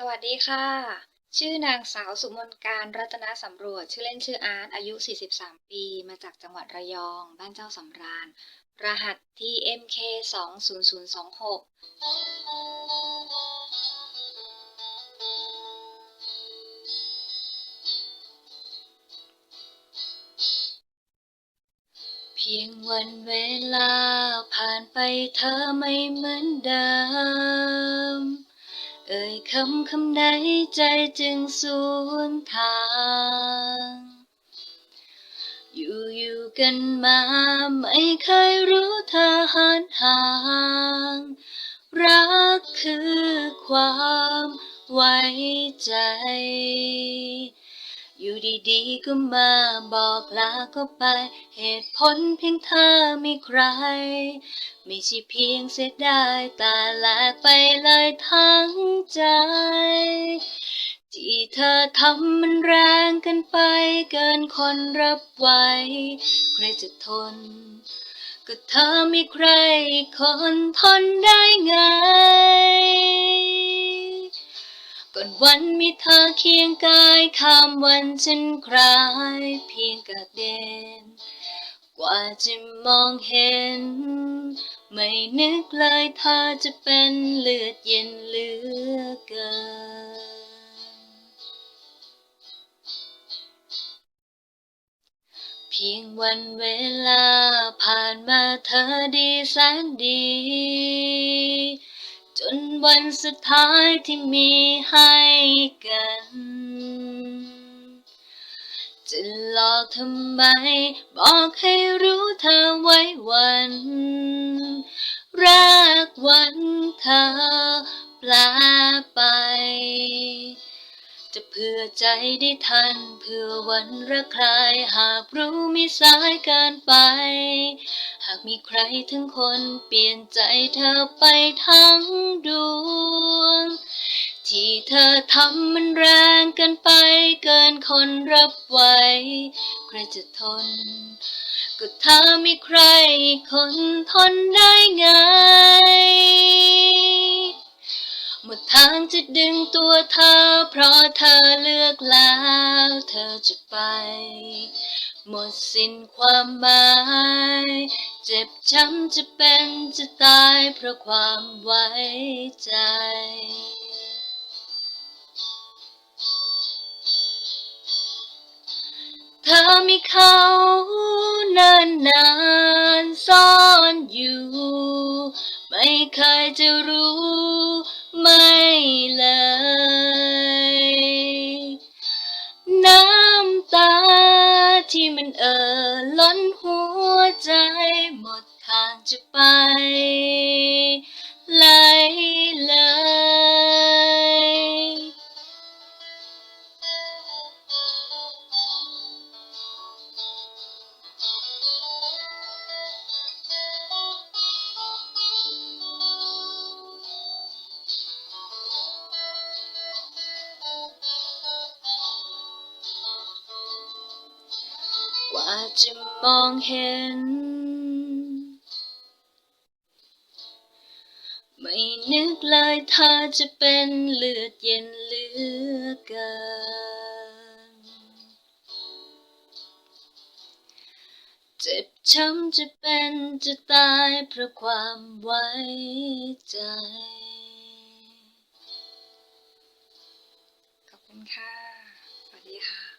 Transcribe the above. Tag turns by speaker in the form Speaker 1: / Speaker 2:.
Speaker 1: สวัสดีค่ะ ชื่อนางสาวสุมนการรัตนสำรวจ ชื่อเล่นชื่ออาร์ตอายุ 43 ปี มาจากจังหวัดระยอง บ้านเจ้าสำราญ รหัส TMK 20026เพียงวันเวลาผ่านไปเธอไม่เหมือนเดิม เอ่ยคำคำไหนใจจึงสูญทาง อยู่อยู่กันมาไม่เคยรู้เธอหันห่าง รักคือความไว้ใจ อยู่ดีๆก็มาบอกลาก็ไป เหตุผลเพียงเธอไมีใคร ไม่ใช่เพียงเสียดายตาแลกไปเลยทั้งใจ ที่เธอทำมันแรงเกินไป เกินคนรับไหวใครจะทน ก็เธอไมีใครคนทนได้ไง วันมีเธอเคียงกายข้ามวันฉันคลายเพียงกะเด็น กว่าจะมองเห็น ไม่นึกเลยเธอจะเป็นเลือดเย็นเหลือเกิน เพียงวันเวลาผ่านมาเธอดีแสนดี จนวันสุดท้ายที่มี ลอกทำไม บอกให้รู้เธอไว้วันแรกวันเธอแปลไป จะเพื่อใจได้ทัน เพื่อวันรักใครหากรู้มีสายเกินไป หากมีใครทั้งคนเปลี่ยนใจเธอไปทั้งดวงที่เธอทำมันแรงเกินไปเกินคนรับไหว ใครจะทน ก็เธอไมีใครคนทนได้ไง หมดทางจะดึงตัวเธอ เพราะเธอเลือกแล้ว เธอจะไป หมดสิ้นความหมาย เจ็บช้ำจะเป็นจะตายเพราะความไว้ใจ ธอมีเขานานนานๆซ่อนอยู่ ไม่เคยจะรู้ ไม่เลย น้ำตาที่มันเอ่อ กว่าจะมองเห็น ไม่นึกเลยเธอจะเป็นเลือดเย็นเหลือเกิน เจ็บช้ำจะเป็นจะตายเพราะความไว้ใจ ขอบคุณค่ะ สวัสดีค่ะ